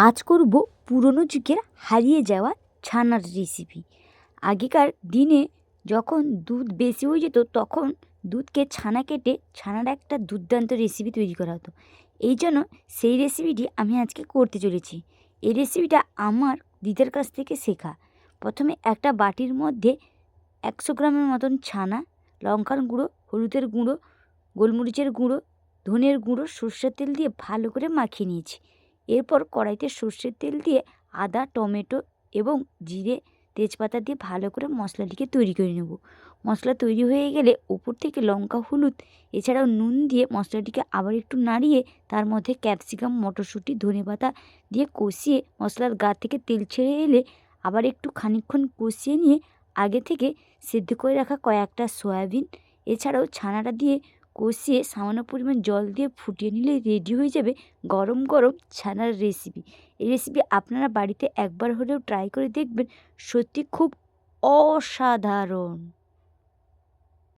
আজ করব পুরনো যুগের হারিয়ে যাওয়া ছানার রেসিপি আগেকার দিনে যখন দুধ বেশি হয়ে যেত, তখন দুধকে ছানা কেটে ছানার একটা দুর্দান্ত রেসিপি তৈরি করা হতো। এই জন্য সেই রেসিপিটি আমি আজকে করতে চলেছি। এই রেসিপিটা আমার দিদার কাছ থেকে শেখা। প্রথমে একটা বাটির মধ্যে একশো গ্রামের মতন ছানা, লঙ্কার গুঁড়ো, হলুদের গুঁড়ো, গোলমরিচের গুঁড়ো, ধনের গুঁড়ো, সর্ষের তেল দিয়ে ভালো করে মাখিয়ে নিয়েছি। এরপর কড়াইতে সর্ষের তেল দিয়ে আদা, টমেটো এবং জিরে তেজপাতা দিয়ে ভালো করে মশলাটিকে তৈরি করে নেব। মশলা তৈরি হয়ে গেলে ওপর থেকে লঙ্কা, হলুদ, এছাড়াও নুন দিয়ে মশলাটিকে আবার একটু নাড়িয়ে তার মধ্যে ক্যাপসিকাম, মটরশুঁটি, ধনেপাতা দিয়ে কষিয়ে মশলার গা থেকে তেল ছেড়ে এলে আবার একটু খানিকক্ষণ কষিয়ে নিয়ে আগে থেকে সেদ্ধ করে রাখা কয়েকটা সয়াবিন, এছাড়াও ছানাটা দিয়ে কষিয়ে সামান্য পরিমাণ জল দিয়ে ফুটিয়ে নিলে রেডি হয়ে যাবে গরম গরম ছানার রেসিপি এই রেসিপি আপনারা বাড়িতে একবার হলেও ট্রাই করে দেখবেন, সত্যি খুব অসাধারণ।